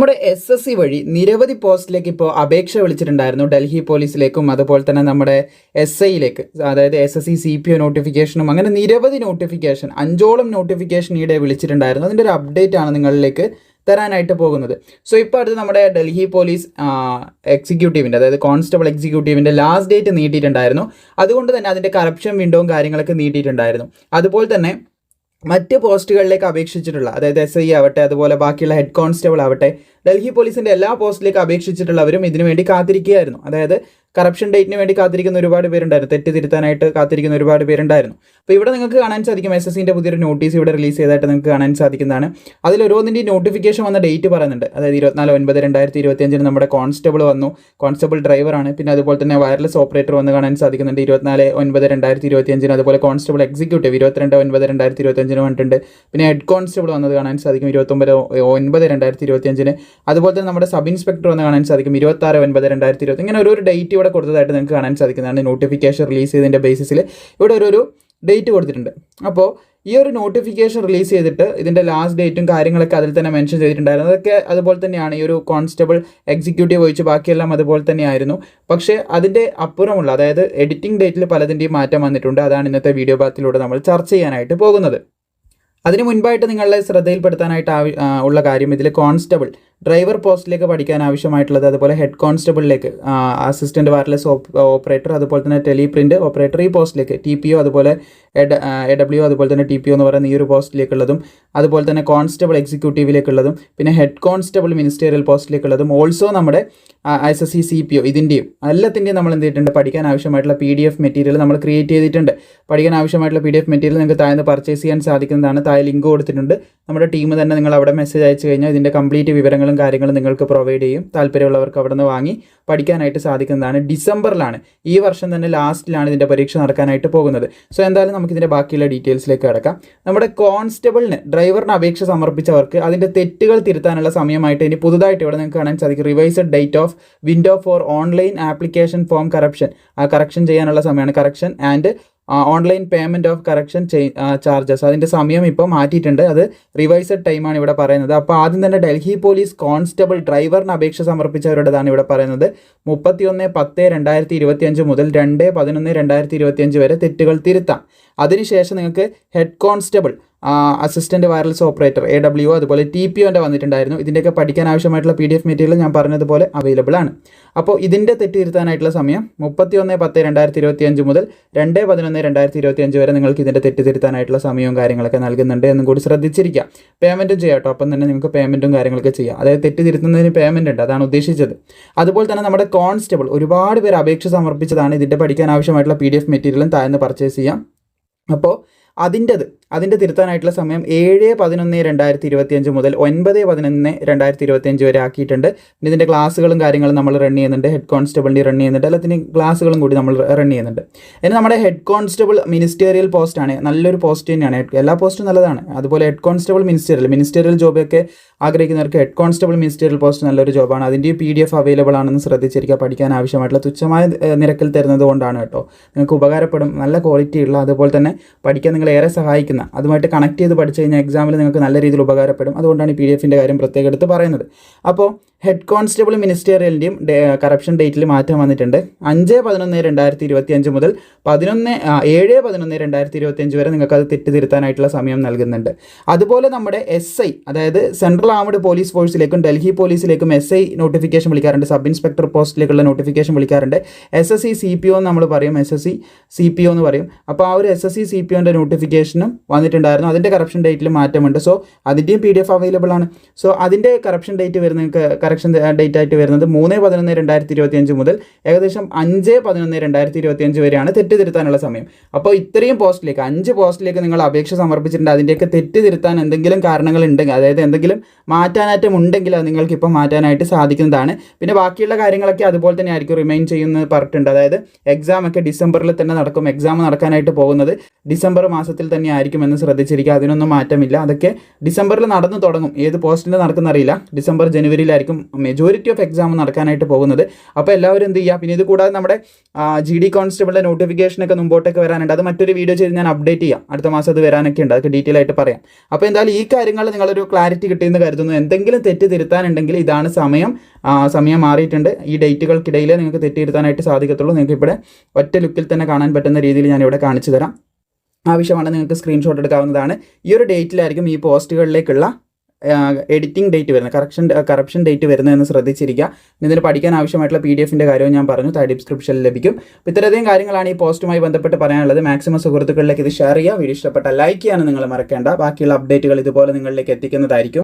നമ്മുടെ S S C വഴി നിരവധി പോസ്റ്റിലേക്ക് ഇപ്പോൾ അപേക്ഷ വിളിച്ചിട്ടുണ്ടായിരുന്നു ഡൽഹി പോലീസിലേക്കും അതുപോലെ തന്നെ നമ്മുടെ എസ് ഐയിലേക്ക് അതായത് S S C C P O നോട്ടിഫിക്കേഷനും അങ്ങനെ നിരവധി നോട്ടിഫിക്കേഷൻ അഞ്ചോളം നോട്ടിഫിക്കേഷൻ ഈയിടെ വിളിച്ചിട്ടുണ്ടായിരുന്നു. അതിന്റെ ഒരു അപ്ഡേറ്റ് ആണ് നിങ്ങളിലേക്ക് തരാനായിട്ട് പോകുന്നത്. സോ ഇപ്പോൾ അടുത്ത് നമ്മുടെ ഡൽഹി പോലീസ് എക്സിക്യൂട്ടീവിന്റെ അതായത് കോൺസ്റ്റബിൾ എക്സിക്യൂട്ടീവിന്റെ ലാസ്റ്റ് ഡേറ്റ് നീട്ടിയിട്ടുണ്ടായിരുന്നു. അതുകൊണ്ട് തന്നെ അതിന്റെ കറപ്ഷൻ വിൻഡോയും കാര്യങ്ങളൊക്കെ നീട്ടിയിട്ടുണ്ടായിരുന്നു. അതുപോലെ തന്നെ മറ്റ് പോസ്റ്റുകളിലേക്ക് അപേക്ഷിച്ചിട്ടുള്ള അതായത് എസ് ഐ ആവട്ടെ അതുപോലെ ബാക്കിയുള്ള ഹെഡ് കോൺസ്റ്റബിൾ ആവട്ടെ ഡൽഹി പോലീസിന്റെ എല്ലാ പോസ്റ്റിലേക്ക് അപേക്ഷിച്ചിട്ടുള്ളവരും ഇതിനുവേണ്ടി കാത്തിരിക്കുകയായിരുന്നു. അതായത് കറപ്ഷൻ ഡേറ്റിന് വേണ്ടി കാത്തിരിക്കുന്ന ഒരുപാട് പേരുണ്ടായിരുന്നു. തെറ്റ് തിരുത്താനായിട്ട് കാത്തിരിക്കുന്ന ഒരുപാട് പേരുണ്ടായിരുന്നു. അപ്പോൾ ഇവിടെ നിങ്ങൾക്ക് കാണാൻ സാധിക്കും. എസ് എസ് സിന്റെ പുതിയൊരു നോട്ടീസ് ഇവിടെ റിലീസ് ചെയ്തതായിട്ട് നിങ്ങൾക്ക് കാണാൻ സാധിക്കുന്നതാണ്. അതിൽ ഓരോന്നിന്റെയും നോട്ടിഫിക്കേഷൻ വന്ന ഡേറ്റ് പറയുന്നുണ്ട്. അതായത് ഇരുപത്തിനാല് ഒൻപത് രണ്ടായിരത്തി ഇരുപത്തിയഞ്ചിന് നമ്മുടെ കോൺസ്റ്റബിൾ വന്നു. കോൺസ്റ്റബിൾ ഡ്രൈവറാണ് പിന്നെ അതുപോലെ തന്നെ വയർലെസ് ഓപ്പറേറ്റർ വന്ന് കാണാൻ സാധിക്കുന്നുണ്ട്. ഇരുപത്തിനാല് ഒൻപത് രണ്ടായിരത്തി ഇരുപത്തിയഞ്ചിന്. അതുപോലെ കോൺസ്റ്റബിൾ എക്സിക്യൂട്ടീവ് ഇരുപത്തിരണ്ട് ഒൻപത് രണ്ടായിരത്തി ഇരുപത്തിയഞ്ചിന് വന്നിട്ടുണ്ട്. പിന്നെ ഹെഡ് കോൺസ്റ്റബിൾ വന്നത് കാണാൻ സാധിക്കും. ഇരുപത്തൊമ്പത് ഒൻപത് രണ്ടായിരത്തി ഇരുപത്തിയഞ്ചിന്. അതുപോലെ തന്നെ നമ്മുടെ സബ് ഇൻസ്പെക്ടർ വന്ന് കാണാൻ സാധിക്കും. ഇരുപത്താറ് ഒൻപത് രണ്ടായിരത്തി ഇരുപത്തി ഇങ്ങനെ ഒരു ഡേറ്റ് ഇവിടെ കൊടുത്തതായിട്ട് നിങ്ങൾക്ക് കാണാൻ സാധിക്കുന്നതാണ് നോട്ടിഫിക്കേഷൻ റിലീസ് ചെയ്തതിന്റെ ബേസിസിൽ ഇവിടെ ഒരു ഒരു ഡേറ്റ് കൊടുത്തിട്ടുണ്ട്. അപ്പോൾ ഈ ഒരു നോട്ടിഫിക്കേഷൻ റിലീസ് ചെയ്തിട്ട് ഇതിന്റെ ലാസ്റ്റ് ഡേറ്റും കാര്യങ്ങളൊക്കെ അതിൽ തന്നെ മെൻഷൻ ചെയ്തിട്ടുണ്ടായിരുന്നു. അതൊക്കെ അതുപോലെ തന്നെയാണ് ഈ ഒരു കോൺസ്റ്റബിൾ എക്സിക്യൂട്ടീവ് ഒഴിച്ച് ബാക്കിയെല്ലാം അതുപോലെ തന്നെയായിരുന്നു. പക്ഷേ അതിന്റെ അപ്പുറമുള്ള അതായത് എഡിറ്റിംഗ് ഡേറ്റിൽ പലതിന്റെയും മാറ്റം വന്നിട്ടുണ്ട്. അതാണ് ഇന്നത്തെ വീഡിയോ ഭാഗത്തിലൂടെ നമ്മൾ ചർച്ച ചെയ്യാനായിട്ട് പോകുന്നത്. അതിന് മുൻപായിട്ട് നിങ്ങളെ ശ്രദ്ധയിൽപ്പെടുത്താനായിട്ട് ഉള്ള കാര്യം ഇതിൽ കോൺസ്റ്റബിൾ ഡ്രൈവർ പോസ്റ്റിലേക്ക് പഠിക്കാൻ ആവശ്യമായിട്ടുള്ളത് അതുപോലെ ഹെഡ് കോൺസ്റ്റബിളിലേക്ക് അസിസ്റ്റന്റ് വയർലെസ് ഓപ്പറേറ്റർ അതുപോലെ തന്നെ ടെലിപ്രിന്റ് ഓപ്പറേറ്റർ ഈ പോസ്റ്റിലേക്ക് ടി പി ഒ അതുപോലെ എ ഡബ്ല്യു അതുപോലെ തന്നെ ടി പി ഒ എന്ന് പറയുന്ന ഈ ഒരു പോസ്റ്റിലേക്കുള്ളതും അതുപോലെ തന്നെ കോൺസ്റ്റബിൾ എക്സിക്യൂട്ടീവിലേക്കുള്ളതും പിന്നെ ഹെഡ് കോൺസ്റ്റബിൾ മിനിസ്റ്റീരിയൽ പോസ്റ്റിലേക്കുള്ളതും ഓൾസോ നമ്മുടെ S S C C P O ഇതിന്റെയും എല്ലാത്തിന്റെയും നമ്മൾ എന്ത് ചെയ്തിട്ടുണ്ട്? പഠിക്കാൻ ആവശ്യമായിട്ടുള്ള പി ഡി എഫ് മെറ്റീരിയൽ നമ്മൾ ക്രിയേറ്റ് ചെയ്തിട്ടുണ്ട്. പഠിക്കാൻ ആവശ്യമായിട്ടുള്ള പി ഡി എഫ് മെറ്റീരിയൽ നിങ്ങൾക്ക് താഴ്ന്ന് പർച്ചേസ് ചെയ്യാൻ സാധിക്കുന്നതാണ്. താഴെ ലിങ്ക് കൊടുത്തിട്ടുണ്ട്. നമ്മുടെ ടീം തന്നെ നിങ്ങൾ അവിടെ മെസ്സേജ് അയച്ചു കഴിഞ്ഞാൽ ഇതിന്റെ കംപ്ലീറ്റ് വിവരങ്ങളും കാര്യങ്ങളും നിങ്ങൾക്ക് പ്രൊവൈഡ് ചെയ്യും. താല്പര്യമുള്ളവർക്ക് അവിടെ നിന്ന് വാങ്ങി പഠിക്കാനായിട്ട് സാധിക്കുന്നതാണ്. ഡിസംബറിലാണ് ഈ വർഷം തന്നെ ലാസ്റ്റിലാണ് ഇതിന്റെ പരീക്ഷ നടക്കാനായിട്ട് പോകുന്നത്. സോ എന്തായാലും നമുക്ക് ഇതിന്റെ ബാക്കിയുള്ള ഡീറ്റെയിൽസിലേക്ക് കിടക്കാം. നമ്മുടെ കോൺസ്റ്റബിളിന് ഡ്രൈവറിന് അപേക്ഷ സമർപ്പിച്ചവർക്ക് അതിന്റെ തെറ്റുകൾ തിരുത്താനുള്ള സമയമായിട്ട് ഇനി പുതുതായിട്ട് ഇവിടെ നിങ്ങൾക്ക് കാണാൻ സാധിക്കും. Revised date of window for online application form corruption ആ കറക്ഷൻ ചെയ്യാനുള്ള സമയമാണ് correction and online payment of correction charges അതിന്റെ സമയം ഇപ്പോൾ മാറ്റിയിട്ടുണ്ട്. അത് റിവൈസഡ് ടൈമാണ് ഇവിടെ പറയുന്നത്. അപ്പോൾ ആദ്യം തന്നെ ഡൽഹി പോലീസ് കോൺസ്റ്റബിൾ ഡ്രൈവറിന് അപേക്ഷ സമർപ്പിച്ചവരുടേതാണ് ഇവിടെ പറയുന്നത്. മുപ്പത്തിയൊന്ന് പത്ത് രണ്ടായിരത്തി ഇരുപത്തിയഞ്ച് മുതൽ രണ്ട് പതിനൊന്ന് രണ്ടായിരത്തി ഇരുപത്തിയഞ്ച് വരെ തെറ്റുകൾ തിരുത്താം. അതിനുശേഷം നിങ്ങൾക്ക് head constable assistant wireless operator A W അതുപോലെ ടി പി ഒന്റെ വന്നിട്ടുണ്ടായിരുന്നു. ഇതിന്റെയൊക്കെ പഠിക്കാൻ ആവശ്യമായിട്ടുള്ള പി ഡി എഫ് മെറ്റീരിയൽ ഞാൻ പറഞ്ഞതുപോലെ അവൈലബിൾ ആണ്. അപ്പോൾ ഇതിന്റെ തെറ്റിരുത്താനായിട്ടുള്ള സമയം മുപ്പത്തി ഒന്ന് പത്ത് രണ്ടായിരത്തി ഇരുപത്തി അഞ്ച് മുതൽ രണ്ട് പതിനൊന്ന് രണ്ടായിരത്തി ഇരുപത്തി അഞ്ച് വരെ നിങ്ങൾക്ക് ഇതിന്റെ തെറ്റിതിരുത്താനായിട്ടുള്ള സമയവും കാര്യങ്ങളൊക്കെ നൽകുന്നുണ്ട് എന്നും കൂടി ശ്രദ്ധിച്ചിരിക്കുക പേയ്മെന്റും ചെയ്യാം കേട്ടോ. അപ്പം തന്നെ നിങ്ങൾക്ക് പേയ്മെന്റും കാര്യങ്ങളൊക്കെ ചെയ്യാം. അതായത് തെറ്റിതിരുത്തുന്നതിന് പേയ്മെന്റ് ഉണ്ട്. അതാണ് ഉദ്ദേശിച്ചത്. അതുപോലെ തന്നെ നമ്മുടെ കോൺസ്റ്റബിൾ ഒരുപാട് പേര് അപേക്ഷ സമർപ്പിച്ചതാണ് ഇതിന്റെ പഠിക്കാൻ ആവശ്യമായിട്ടുള്ള പി ഡി എഫ് മെറ്റീരിയലും താഴ്ന്ന് പർച്ചേസ് ചെയ്യാം. അപ്പോൾ അതിന്റെത് അതിന്റെ തിരുത്താനായിട്ടുള്ള സമയം ഏഴ് പതിനൊന്ന് രണ്ടായിരത്തി ഇരുപത്തിയഞ്ച് മുതൽ ഒൻപത് പതിനൊന്ന് രണ്ടായിരത്തി ഇരുപത്തിയഞ്ച് വരെ ആക്കിയിട്ടുണ്ട്. പിന്നെ ഇതിന്റെ ക്ലാസ്സുകളും കാര്യങ്ങളും നമ്മൾ റൺ ചെയ്യുന്നുണ്ട്. ഹെഡ് കോൺസ്റ്റബിളിന്റെ റൺ ചെയ്യുന്നുണ്ട്. അല്ലാത്തിന് ക്ലാസ്സുകളും കൂടി നമ്മൾ റൺ ചെയ്യുന്നുണ്ട്. ഇനി നമ്മുടെ ഹെഡ് കോൺസ്റ്റബിൾ മിനിസ്റ്റീരിയൽ പോസ്റ്റാണ് നല്ലൊരു പോസ്റ്റ് തന്നെയാണ്. എല്ലാ പോസ്റ്റും നല്ലതാണ്. അതുപോലെ ഹെഡ് കോൺസ്റ്റബിൾ മിനിസ്റ്റീരിയൽ മിനിസ്റ്റീരിയൽ ജോബൊക്കെ ആഗ്രഹിക്കുന്നവർക്ക് ഹെഡ് കോൺസ്റ്റബിൾ മിനിസ്റ്റീരിയൽ പോസ്റ്റ് നല്ലൊരു ജോബാണ് അതിന്റെ പി ഡി എഫ് അവൈലബിൾ ആണെന്ന് ശ്രദ്ധിച്ചിരിക്കുക. പഠിക്കാൻ ആവശ്യമായിട്ടുള്ള തുച്ഛമായ നിരക്കിൽ തരുന്നത് കൊണ്ടാണ് കേട്ടോ. നിങ്ങൾക്ക് ഉപകാരപ്പെടും. നല്ല ക്വാളിറ്റി ഉള്ള അതുപോലെ തന്നെ പഠിക്കാൻ നിങ്ങളേറെ ഏറെ അതുമായിട്ട് കണക്ട് ചെയ്ത് പഠിച്ചു കഴിഞ്ഞാൽ എക്സാമിൽ നിങ്ങൾക്ക് നല്ല രീതിയിൽ ഉപകാരപ്പെടും. അതുകൊണ്ടാണ് ഈ പി ഡി എഫിന്റെ കാര്യം പ്രത്യേകം എടുത്ത് പറയുന്നത്. അപ്പോൾ ഹെഡ് കോൺസ്റ്റബിൾ മിനിസ്റ്റീരിയലിന്റെയും കറപ്ഷൻ ഡേറ്റിൽ മാറ്റം വന്നിട്ടുണ്ട്. അഞ്ച് പതിനൊന്ന് രണ്ടായിരത്തി ഇരുപത്തി അഞ്ച് മുതൽ പതിനൊന്ന് ഏഴ് പതിനൊന്ന് രണ്ടായിരത്തി ഇരുപത്തി അഞ്ച് വരെ നിങ്ങൾക്ക് അത് തെറ്റിതിരുത്താനായിട്ടുള്ള സമയം നൽകുന്നുണ്ട്. അതുപോലെ നമ്മുടെ എസ് ഐ അതായത് സെൻട്രൽ ആംഡ് പോലീസ് ഫോഴ്സിലേക്കും ഡൽഹി പോലീസിലേക്കും എസ് ഐ നോട്ടിഫിക്കേഷൻ വിളിക്കാറുണ്ട്. സബ് ഇൻസ്പെക്ടർ പോസ്റ്റിലേക്കുള്ള നോട്ടിഫിക്കേഷൻ വിളിക്കാറുണ്ട്. S S C C P O എന്ന് നമ്മൾ പറയും. S S C C P O എന്ന് പറയും. അപ്പോൾ ആ ഒരു S S C C P ഒന്റെ നോട്ടിഫിക്കേഷനും വന്നിട്ടുണ്ടായിരുന്നു. അതിന്റെ കറപ്ഷൻ ഡേറ്റിൽ മാറ്റമുണ്ട്. സോ അതിന്റെയും പി ഡി എഫ് അവൈലബിൾ ആണ്. സോ അതിന്റെ കറപ്ഷൻ ഡേറ്റ് വരുന്ന നിങ്ങൾക്ക് കറക്ഷൻ ഡേറ്റ് ആയിട്ട് വരുന്നത് മൂന്ന് പതിനൊന്ന് രണ്ടായിരത്തി ഇരുപത്തി അഞ്ച് മുതൽ ഏകദേശം അഞ്ച് പതിനൊന്ന് രണ്ടായിരത്തി ഇരുപത്തി അഞ്ച് വരെയാണ് തെറ്റ് തിരുത്താനുള്ള സമയം. അപ്പോൾ ഇത്രയും പോസ്റ്റിലേക്ക് അഞ്ച് പോസ്റ്റിലേക്ക് നിങ്ങൾ അപേക്ഷ സമർപ്പിച്ചിട്ടുണ്ട്. അതിന്റെയൊക്കെ തെറ്റ് തിരുത്താൻ എന്തെങ്കിലും കാരണങ്ങൾ ഉണ്ടെങ്കിൽ അതായത് എന്തെങ്കിലും മാറ്റാനാറ്റം ഉണ്ടെങ്കിൽ അത് നിങ്ങൾക്ക് ഇപ്പോൾ മാറ്റാനായിട്ട് സാധിക്കുന്നതാണ്. പിന്നെ ബാക്കിയുള്ള കാര്യങ്ങളൊക്കെ അതുപോലെ തന്നെ ആയിരിക്കും. റിമൈൻ ചെയ്യുന്ന പറഞ്ഞിട്ടുണ്ട്. അതായത് എക്സാം ഒക്കെ ഡിസംബറിൽ തന്നെ നടക്കും. എക്സാം നടക്കാനായിട്ട് പോകുന്നത് ഡിസംബർ മാസത്തിൽ തന്നെ ആയിരിക്കും എന്ന് ശ്രദ്ധിച്ചിരിക്കുക. അതിനൊന്നും മാറ്റമില്ല. അതൊക്കെ ഡിസംബറിൽ നടന്നു തുടങ്ങും. ഏത് പോസ്റ്റിൽ നടക്കുന്ന അറിയില്ല ഡിസംബർ ജനുവരിയിലായിരിക്കും മെജോറിറ്റി ഓഫ് എക്സാം നടക്കാനായിട്ട് പോകുന്നത്. അപ്പോൾ എല്ലാവരും എന്ത് ചെയ്യുക പിന്നെ ഇത് കൂടാതെ നമ്മുടെ ജി ഡി കോൺസ്റ്റബിളിന്റെ നോട്ടിഫിക്കേഷനൊക്കെ മുമ്പോട്ടൊക്കെ വരാനുണ്ട്. അത് മറ്റൊരു വീഡിയോ ചെയ്ത് ഞാൻ അപ്ഡേറ്റ് ചെയ്യാം. അടുത്ത മാസം അത് വരാനൊക്കെ ഉണ്ട്. അതൊക്കെ ഡീറ്റെയിൽ ആയിട്ട് പറയാം. അപ്പോൾ എന്തായാലും ഈ കാര്യങ്ങൾ നിങ്ങളൊരു ക്ലാരിറ്റി കിട്ടിയെന്ന് കരുതുന്നു. എന്തെങ്കിലും തെറ്റ് തിരുത്താനുണ്ടെങ്കിൽ ഇതാണ് സമയം. സമയം മാറിയിട്ടുണ്ട്. ഈ ഡേറ്റുകൾക്കിടയിൽ നിങ്ങൾക്ക് തെറ്റ് തിരുത്താനായിട്ട് സാധിക്കത്തുള്ളൂ. നിങ്ങൾക്ക് ഇവിടെ ഒറ്റ ലുക്കിൽ തന്നെ കാണാൻ പറ്റുന്ന രീതിയിൽ ഞാൻ ഇവിടെ കാണിച്ചു തരാം. ആവശ്യമാണ് നിങ്ങൾക്ക് സ്ക്രീൻഷോട്ട് എടുക്കാവുന്നതാണ്. ഈ ഒരു ഡേറ്റിലായിരിക്കും ഈ പോസ്റ്റുകളിലേക്കുള്ള എഡിറ്റിംഗ് ഡേറ്റ് വരുന്നത്. കറക്ഷൻ കറപ്ഷൻ ഡേറ്റ് വരുന്നതെന്ന് ശ്രദ്ധിച്ചിരിക്കുക. ഇതിന് പഠിക്കാൻ ആവശ്യമായിട്ടുള്ള പി ഡി എഫിന്റെ കാര്യവും ഞാൻ പറഞ്ഞു. താഴെ ഡിസ്ക്രിപ്ഷനിൽ ലഭിക്കും. ഇത്രയധികം കാര്യങ്ങളാണ് ഈ പോസ്റ്റുമായി ബന്ധപ്പെട്ട് പറയാനുള്ളത്. മാക്സിമം സുഹൃത്തുക്കളിലേക്ക് ഇത് ഷെയർ ചെയ്യുക. വീഡിയോ ഇഷ്ടപ്പെട്ട ലൈക്ക് ചെയ്യാനും നിങ്ങൾ മറക്കേണ്ട. ബാക്കിയുള്ള അപ്ഡേറ്റുകൾ ഇതുപോലെ നിങ്ങളിലേക്ക് എത്തിക്കുന്നതായിരിക്കും.